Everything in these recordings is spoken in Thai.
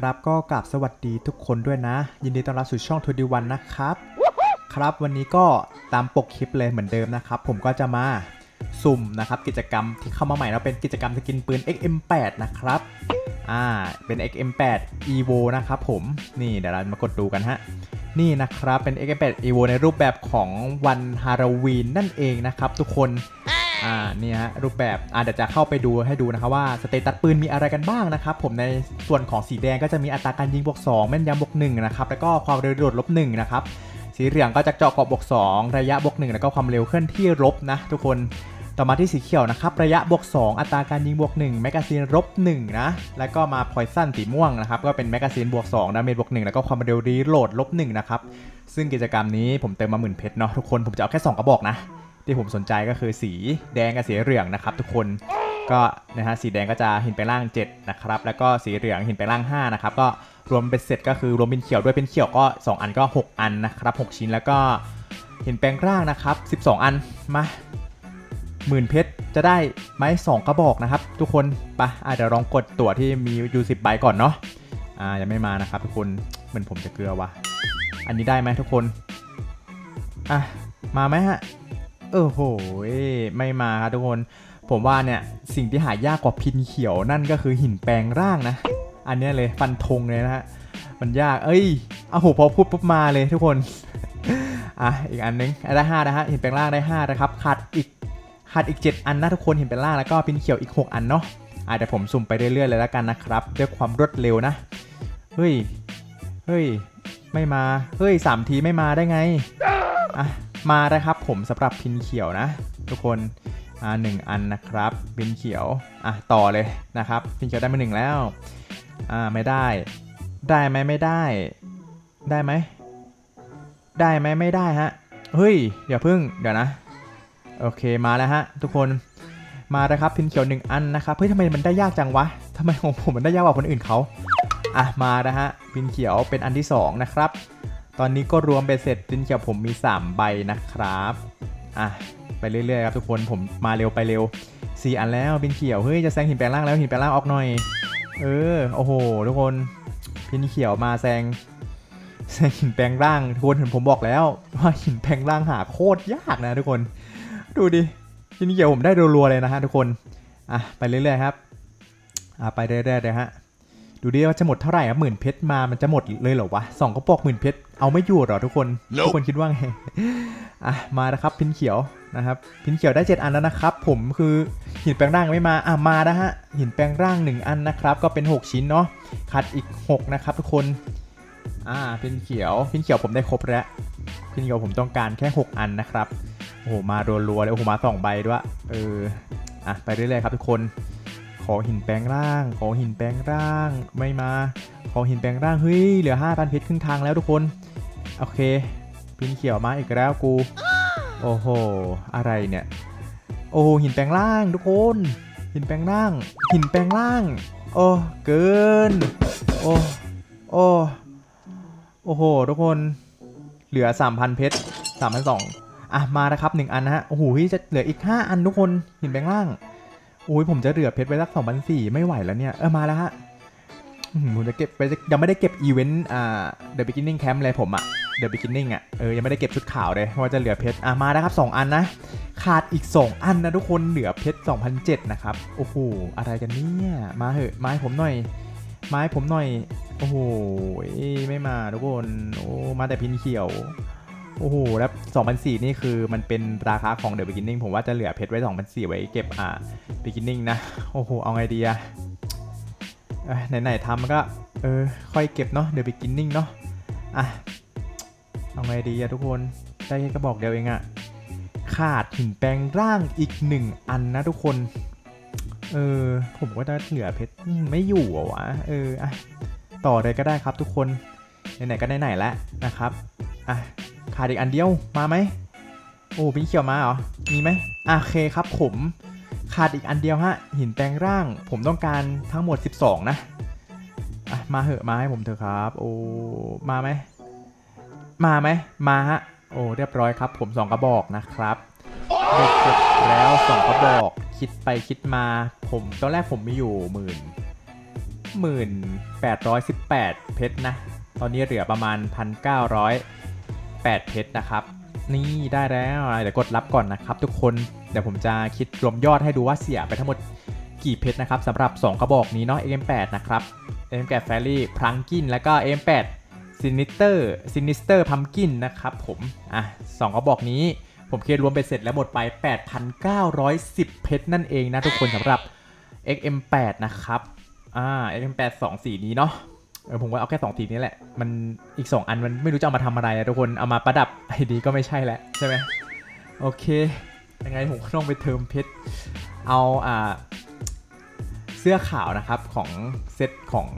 ครับ ก็กราบสวัสดีทุกคนด้วยนะ ยินดีต้อนรับสู่ช่องทูดีวันนะครับ ครับวันนี้ก็ตามปกคลิปเลยเหมือนเดิมนะครับ ผมก็จะมาสุ่มนะครับ กิจกรรมที่เข้ามาใหม่แล้วเป็นกิจกรรมสกินปืน XM8 นะครับอ่าเป็น XM8 Evo นะครับผมนี่เดี๋ยวเรามากดดูกันฮะนี่นะครับเป็น XM8 Evo ในรูปแบบของวันฮาโลวีนนั่นเองนะครับ ทุกคน อ่าเนี่ยฮะรูปแบบอ่าเดี๋ยวจะเข้าไปดูให้ดูนะครับว่าสเตตัสปืนมีอะไรกันบ้างนะครับผมในส่วนของสีแดงก็จะมีอัตราการยิงบวก2แม่นยำบวก1นะครับแล้วก็ความเร็วโดดลบ1นะครับสีเหลืองก็จะเจาะเกาะบวก2ระยะบวก1แล้วก็ความเร็วเคลื่อนที่ลบนะทุกคนต่อมาที่สีเขียวนะครับระยะบวก 2 อัตราการยิงบวก1แมกกาซีนลบ1นะแล้วก็มาพอยซันสีม่วงนะครับก็เป็นแมกกาซีนบวก2ดาเมจบวก1แล้วก็ความเร็วรีโหลดลบ1นะครับซึ่งกิจกรรมนี้ผมเติมมาหมื่นเพชรเนาะทุกคนผมจะเอาแค่สองกระบอกนะ ที่ผมสนใจก็คือสีแดงกับสีเหลืองนะครับ ทุกคนก็นะฮะสีแดงก็จะหินไปล่าง 7 นะครับ แล้วก็สีเหลืองหินไปล่าง 5 นะครับ ก็รวมเป็นเสร็จก็คือรวมเป็นเขียวด้วยเป็นเขียวก็ 2 อันก็ 6 อันนะครับ 6 ชิ้นแล้วก็หินแปลงร่างนะครับ 12 อันมาหมื่นเพชรจะได้ไหม2กระบอกนะครับ ทุกคนไปะอะเดี๋ยวลองกดตั๋วที่มีอยู่10ใบก่อนเนาะอ่ายังไม่มานะครับ ทุกคนเหมือนผมจะเกลือวะอันนี้ได้ไหมทุกคนอะมาไหมฮะ เออโหยไม่มาครับทุกคน ผมว่าเนี่ยสิ่งที่หายากกว่าพินเขียวนั่นก็คือหินแปลงร่างนะ อันนี้เลยฟันธงเลยนะฮะ มันยาก เอ้ยเอาโหพอพูดปุ๊บมาเลยทุกคน อะอีกอันนึงได้ห้านะฮะหินแปลงร่างได้ห้านะครับขาดอีกขาดอีก 7 อันนะทุกคนหินแปลงร่างแล้วก็พินเขียวอีก 6 อันเนาะอะเดี๋ยวผมสุ่มไปเรื่อยๆเลยแล้วกันนะครับด้วยความรวดเร็วนะ เฮ้ย เฮ้ย ไม่มา เฮ้ยสามทีไม่มาได้ไง อะ มาได้ครับผมสำหรับพินเขียวนะ ทุกคนอ่าหนึ่งอันนะครับพินเขียวอะต่อเลยนะครับพินเขียวได้มาหนึ่งแล้วอ่าไม่ได้ ได้ไหมไม่ได้ ได้ไหมได้ไหมไม่ได้ฮะเฮ้ยเดี๋ยวพึ่งเดี๋ยวนะโอเคมาแล้วฮะทุกคนมาแล้วครับพินเขียวหนึ่งอันนะครับเฮ้ยทำไมมันได้ยากจังวะทำไมของผมมันได้ยากกว่าคนอื่นเขาอะมาแล้วฮะพินเขียวเป็นอันที่สองนะครับ ตอนนี้ก็รวมไปเสร็จพินเขียวผมมี 3 ใบนะครับ อะ ไปเรื่อยๆครับทุกคนผมมาเร็วไปเร็ว 4 อันแล้วพินเขียวเฮ้ยจะแซงหินแปลงร่างแล้วหินแปลงร่างออกหน่อย เออโอ้โห ทุกคนพินเขียวมาแซงแซงหินแปลงร่างทุกคนเห็นผมบอกแล้ว ว่าหินแปลงร่างหาโคตรยากนะทุกคน ดูดิพินเขียวผมได้รัวๆเลยนะฮะทุกคนอะไปเรื่อยๆครับอะไปเรื่อยๆเลยฮะ ดูดิว่าจะหมดเท่าไหร่ครับหมื่นเพชรมามันจะหมดเลยเหรอวะสองกระบอกหมื่นเพชรเอาไม่อยู่เหรอทุกคน Nope ทุกคนคิดว่าไงอะมานะครับพินเขียวนะครับพินเขียวได้ 7 อันแล้วนะครับ ผมคือหินแปลงร่างไม่มาอะมานะฮะหินแปลงร่าง 1 อันนะครับ ก็เป็น 6 ชิ้นเนาะขาดอีก 6 นะครับ ทุกคนอ่าพินเขียวพินเขียวผมได้ครบแล้วพินเขียวผมต้องการแค่ 6 อันนะครับโอ้โหมารัวๆเลยโอ้โหมาสองใบด้วยเอออะไปเรื่อยๆครับทุกคนข อหินแปลงร่าง ขอหินแปลงร่าง ไม่มา ขอหินแปลงร่าง เฮ้ย เหลือ5,000เพชรครึ่งทางแล้วทุกคน โอเค พินเขียวมาอีกแล้วกู โอ้โห อะไรเนี่ย โอ้โหหินแปลงร่างทุกคน หินแปลงร่าง หินแปลงร่าง โอ้ เกิน โอ้ โอ้ โอ้โห ทุกคน เหลือ 3,000 เพชร3,200อะ มานะครับ 1 อันนะฮะ โอ้โหจะเหลืออีก 5 อันทุกคน หินแปลงร่าง อ้ยผมจะเหลือเพชรไว้สักสองพันสี่ไม่ไหวแล้วเนี่ย เออมาแล้วฮะผมจะเก็บไปยังไม่ได้เก็บอีเวนต์อ่า The Beginning Camp เลยผมอะ The Beginning อะเออยังไม่ได้เก็บชุดขาวเลยเพราะว่าจะเหลือเพชรอะมาแล้วครับ 2 อันนะ ขาดอีก 2 อันนะทุกคนเหลือเพชร2,007 นะครับ โอ้โหอะไรกันเนี่ยมาเหอะมาให้ผมหน่อยมาให้ผมหน่อย โอ้โหไม่มาทุกคนโอ้มาแต่พินเขียว โอ้โห แล้ว 2,004 นี่คือมันเป็นราคาของ The Beginning ผมว่าจะเหลือเพชรไว้ 2,004 ไว้เก็บอ่า Beginning นะ โอ้โห เอาไงดีอะไหนๆทำก็ เออ ค่อยเก็บเนาะ The Beginning เนาะ อะ เอาไงดีอะทุกคน ได้แค่กระบอกเดียวเองอะขาดหินแปลงร่างอีกหนึ่งอันนะทุกคน เออ ผมก็จะเหลือเพชรไม่อยู่เหรอวะ เออ อะ ต่อเลยก็ได้ครับทุกคน ไหนๆก็ไหนๆแล้วนะครับ อะ ขาดอีกอันเดียวมาไหมโอ้พิงเขียวมาเหรอมีไหมอะโอเคครับผมขาดอีกอันเดียวฮะหินแปลงร่าง ผมต้องการทั้งหมด 12 นะอะมาเหอะมาให้ผมเถอะครับ โอ้มาไหมมาไหมมาฮะโอ้เรียบร้อยครับ ผม2กระบอกนะครับได้เสร็จแล้ว2กระบอกคิดไปคิดมา ผมตอนแรกผมมีอยู่หมื่น1818เพชรนะ ตอนนี้เหลือประมาณ1,908เ8 เพชรนะครับ นี่ได้แล้วเดี๋ยวกดรับก่อนนะครับ ทุกคนเดี๋ยวผมจะคิดรวมยอดให้ดูว่าเสียไปทั้งหมดกี่เพชรนะครับสำหรับ 2 กระบอกนี้เนาะ M8 นะครับ M8 Fairy p l u n k i n แล้วก็ M8 Sinister Sinister Pumpkin นะครับผม อะสองกระบอกนี้ผมเครวมไปเสร็จแล้วหมดไป 8,910 เพชรนั่นเองนะทุกคนสำหรับ XM8 นะครับ อ่า XM8 2สีนี้เนาะ เออผมว่าเอาแค่2สีนี้แหละ มันอีก2อันมันไม่รู้จะเอามาทำอะไรอะทุกคน เอามาประดับไอดีก็ไม่ใช่แหละใช่ไหมโอเค ยังไงผมก็ต้องไปเติมเพชร เอาอ่าเสื้อขาวนะครับของเซตของ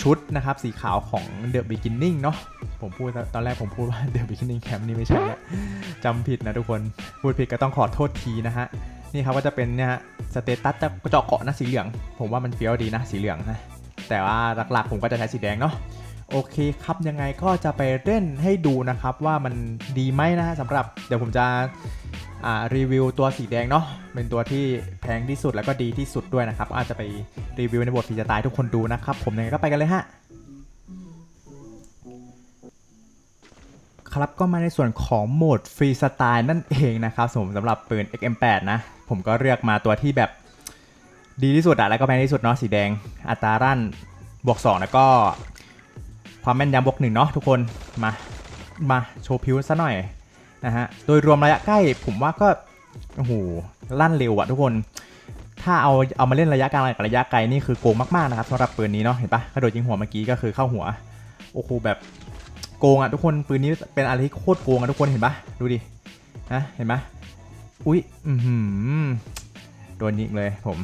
ชุดนะครับสีขาวของ The Beginning เนาะผมพูดตอนแรกผมพูดว่า The Beginning Camp นี่ไม่ใช่แล้วจำผิดนะทุกคน พูดผิดก็ต้องขอโทษทีนะฮะ นี่ครับก็จะเป็นเนี่ยฮะสเตตัสจะเจาะเกาะนะสีเหลือง ผมว่ามันเฟี้ยวดีนะสีเหลืองนะ แต่ว่าหลักๆผมก็จะใช้สีแดงเนาะโอเคครับยังไงก็จะไปเล่นให้ดูนะครับว่ามันดีไหมนะฮะสำหรับเดี๋ยวผมจะรีวิวตัวสีแดงเนาะเป็นตัวที่แพงที่สุดแล้วก็ดีที่สุดด้วยนะครับ อาจจะไปรีวิวในบทฟรีสไตล์ทุกคนดูนะครับ ผมยังไงก็ไปกันเลยฮะครับก็มาในส่วนของโหมดฟรีสไตล์นั่นเองนะครับสมสำหรับปืน XM8 นะ ผมก็เลือกมาตัวที่แบบ ดีที่สุดอะแล้วก็แพงที่สุดเนาะสีแดง อัตรารั่นบวก 2 แล้วก็ ความแม่นยำบวกหนึ่งเนาะทุกคนมามาโชว์พิวซะหน่อยนะฮะโดยรวมระยะใกล้ผมว่าก็โอ้โหลั่นเร็วอะทุกคน ถ้าเอาเอามาเล่นระยะกลางกับระยะไกลนี่คือโกงมากๆนะครับสำหรับปืนนี้เนาะเห็นปะกระโดดยิงหัวเมื่อกี้ก็คือเข้าหัวโอ้โหแบบโกงอะทุกคนปืนนี้เป็นอะไรที่โคตรโกงอะทุกคนเห็นปะดูดินะเห็นปะอุ้ยอือหือโดนยิงเลยผม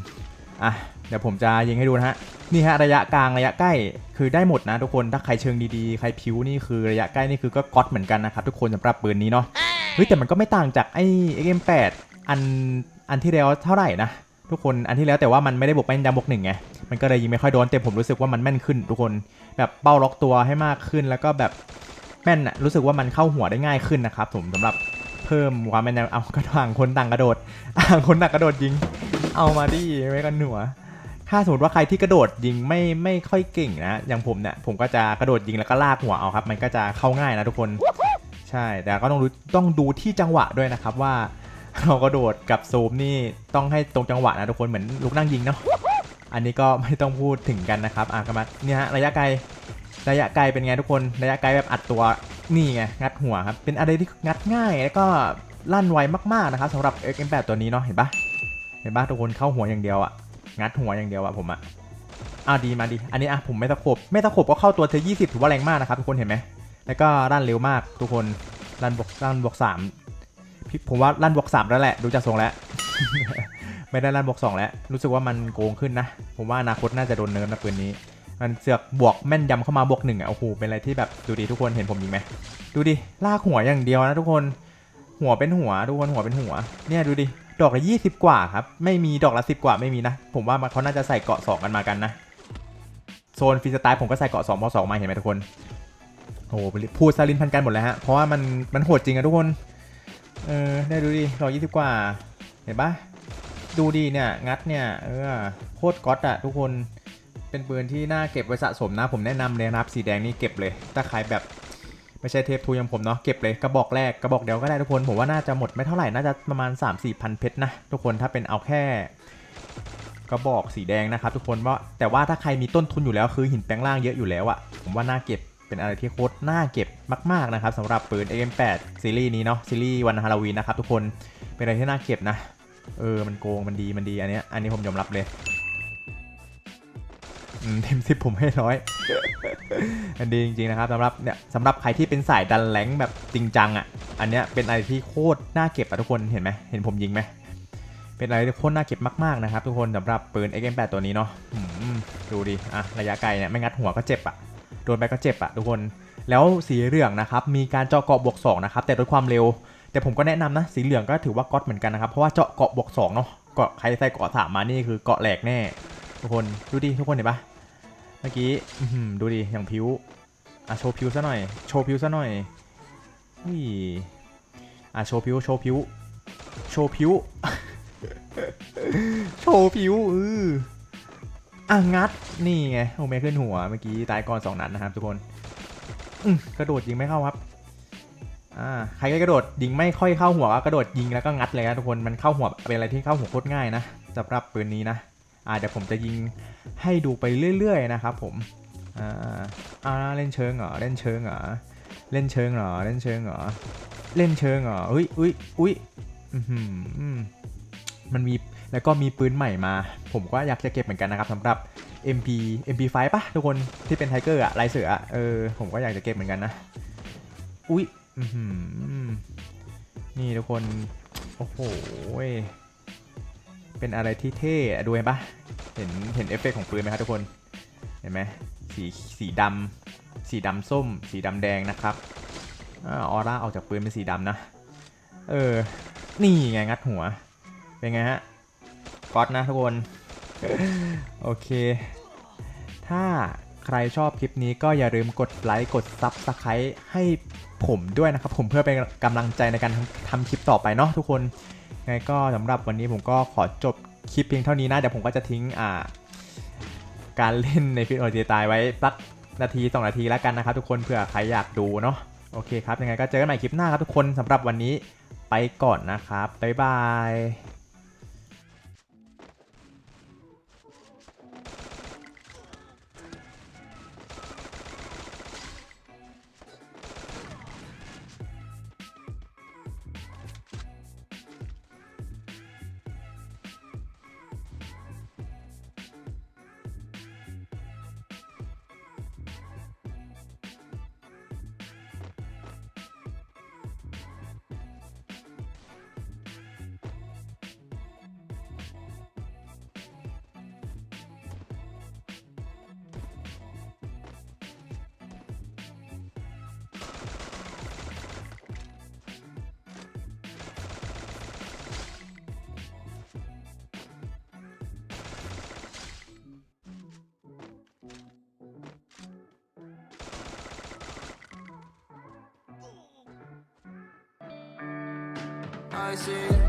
อะเดี๋ยวผมจะยิงให้ดูนะฮะนี่ฮะระยะกลางระยะใกล้คือได้หมดนะทุกคนถ้าใครเชิงดีๆใครพิวนี่คือระยะใกล้นี่คือก็ก๊อตเหมือนกันนะครับทุกคนสำหรับปืนนี้เนาะเฮ้ยแต่มันก็ไม่ต่างจากไอ้ XM8 อันอันที่แล้วเท่าไหร่นะทุกคนอันที่แล้วแต่ว่ามันไม่ได้บวกแม่นยำบวกหนึ่งไงมันก็เลยยิงไม่ค่อยโดนแต่ผมรู้สึกว่ามันแม่นขึ้น ทุกคนแบบเป้าล็อกตัวให้มากขึ้น แล้วก็แบบแม่นอะรู้สึกว่ามันเข้าหัวได้ง่ายขึ้นนะครับผมสำหรับเพิ่มความแม่นยำเอาก็ต่างคนต่างกระโดดต่างคนต่างกระโดดยิง เอามาดิไม่กันหนัว ถ้าสมมติว่าใครที่กระโดดยิงไม่ไม่ค่อยเก่งนะ อย่างผมเนี่ยผมก็จะกระโดดยิงแล้วก็ลากหัวเอาครับ มันก็จะเข้าง่ายนะทุกคน ใช่ แต่ก็ต้องรู้ต้องดูที่จังหวะด้วยนะครับว่าเรากระโดดกับซูมนี่ต้องให้ตรงจังหวะนะทุกคนเหมือนลูกนั่งยิงเนาะ อันนี้ก็ไม่ต้องพูดถึงกันนะครับ อะกมาเนี่ยฮะระยะไกลระยะไกลเป็นไงทุกคนระยะไกลแบบอัดตัวนี่ไงงัดหัวครับเป็นอะไรที่งัดง่ายแล้วก็ลั่นไวมากๆนะครับสำหรับ XM8 ตัวนี้เนาะเห็นปะ ห็นปะทุกคนเข้าหัวอย่างเดียวอะงัดหัวอย่างเดียวอะผมอะอะดีมาดี อันนี้อะผมไม่ตะขบไม่ตะขบก็เข้าตัวเธอ 20 ถือว่าแรงมากนะครับทุกคนเห็นไหมแล้วก็ลั่นเร็วมากทุกคนลั่นบวกลั่นบวกสามผมว่าลั่นบวกสามแล้วแหละดูจากทรงแล้ว ไม่ได้ลั่นบวกสองแล้ว รู้สึกว่ามันโกงขึ้นนะ ผมว่าอนาคตน่าจะโดนเนิร์ฟนะปืนนี้ มันเสือกบวกแม่นยำเข้ามาบวกหนึ่งอะโอ้โหเป็นอะไรที่แบบดูดีทุกคนเห็นผมยิงไหมดูดิลากหัวอย่างเดียวนะทุกคน หัวเป็นหัวทุกคนหัวเป็นหัว เนี่ยดูดิ ดอกละยี่สิบกว่าครับ ไม่มีดอกละสิบกว่าไม่มีนะ ผมว่ามันเขาน่าจะใส่เกาะสองกันมากันนะ โซนฟรีสไตล์ผมก็ใส่เกาะสองพอสองมาเห็นไหมทุกคนโอ้โหพูดซาลินพันกันหมดเลยฮะ เพราะว่ามันมันโหดจริงอะทุกคน เออ ได้ดูดิดอกยี่สิบกว่า เห็นปะดูดีเนี่ย งัดเนี่ย เออ โคตรก๊อตอะทุกคน เป็นปืนที่น่าเก็บไว้สะสมนะ ผมแนะนำเลยนะครับ สีแดงนี่เก็บเลย ถ้าใครแบบ ไม่ใช่เทปทูอย่างผมเนาะเก็บเลยกระบอกแรกกระบอกเดียวก็ได้ทุกคนผมว่าน่าจะหมดไม่เท่าไหร่น่าจะประมาณ 3 4 0 0พันเพชรนะทุกคนถ้าเป็นเอาแค่กระบอกสีแดงนะครับทุกคนว่าแต่ว่าถ้าใครมีต้นทุนอยู่แล้วคือหินแปลงล่างเยอะอยู่แล้วอะผมว่าน่าเก็บเป็นอะไรที่โคตรน่าเก็บมากๆนะครับสำหรับปืน AM8 ซีรีส์นี้เนาะซีรีส์วันฮาโลวีนนะครับทุกคนเป็นอะไรที่น่าเก็บนะ เออมันโกงมันดีมันดีอันนี้อันนี้ผมยอมรับเลยเต็มสิบผมให้ร้อย อันดีจริงๆนะครับสำหรับเนี่ยสำหรับใครที่เป็นสายดันแรงแบบจริงจังอะ อันเนี้ยเป็นอะไรที่โคตรน่าเก็บอะทุกคนเห็นไหมเห็นผมยิงไหมเป็นอะไรที่โคตรน่าเก็บมากๆนะครับทุกคนสำหรับปืน XM8 ตัวนี้เนาะดูดิอะระยะไกลเนี่ยไม่งัดหัวก็เจ็บอะโดนไปก็เจ็บอะทุกคนแล้วสีเหลืองนะครับมีการเจาะเกาะบวก2นะครับแต่ด้วยความเร็ว แต่ผมก็แนะนำนะสีเหลืองก็ถือว่าก๊อตเหมือนกันนะครับเพราะว่าเจาะเกาะบวก2เนาะเกาะใครใส่เกาะสามมานี่คือเกาะแหลกแน่ทุกคนดูดิทุกคนเห็นปะ เมื่อกี้ดูดิอย่างพิวอะโชว์พิวซะหน่อยโชว์พิวซะหน่อยอุ้ยอะโชว์พิวโชว์พิวโชว์พิวโชว์พิวเอออะงัดนี่ไงโอเมขึ้นหัวเมื่อกี้ตายก่อนสองนัดนะครับทุกคนกระโดดยิงไม่เข้าครับอ่าใครก็กระโดดยิงไม่ค่อยเข้าหัวก็กระโดดยิงแล้วก็งัดเลยนะทุกคนมันเข้าหัวเป็นอะไรที่เข้าหัวโคตรง่ายนะสำหรับปืนนี้นะ อ่าเดี๋ยวผมจะยิงให้ดูไปเรื่อยๆนะครับผมอ่าอ่าเล่นเชิงเหรอเล่นเชิงเหรอเล่นเชิงเหรอเล่นเชิงเหรอเล่นเชิงเหรออุ้ยอุ้ยอุ้ยมันมีแล้วก็มีปืนใหม่มา ผมก็อยากจะเก็บเหมือนกันนะครับสำหรับ MP MP5 ปะทุกคนที่เป็นไทเกอร์อะลายเสืออะเออผมก็อยากจะเก็บเหมือนกันนะ อุ๊ยนี่ทุกคน โอ้โห เป็นอะไรที่เท่ดูเห็นปะเห็นเห็นเอฟเฟกต์ของปืนไหมครับทุกคน เห็นไหมสีสีดำสีดำส้ม สีดำแดงนะครับออร่าออกจากปืนเป็นสีดำนะ เออ นี่ไงงัดหัว เป็นไงฮะก๊อตนะทุกคน โอเค ถ้าใครชอบคลิปนี้ก็อย่าลืมกดไลค์กด Subscribe ให้ผมด้วยนะครับ ผมเพื่อเป็นกำลังใจในการทำคลิปต่อไปเนาะทุกคน ไงก็สำหรับวันนี้ผมก็ขอจบคลิปเพียงเท่านี้นะ เดี๋ยวผมก็จะทิ้งอ่า การเล่นในฟิตโอเจตายไว้สักนาที2นาทีแล้วกันนะครับ ทุกคนเผื่อใครอยากดูเนาะโอเคครับยังไงก็เจอกันใหม่คลิปหน้าครับทุกคนสำหรับวันนี้ไปก่อนนะครับบ๊ายบาย I see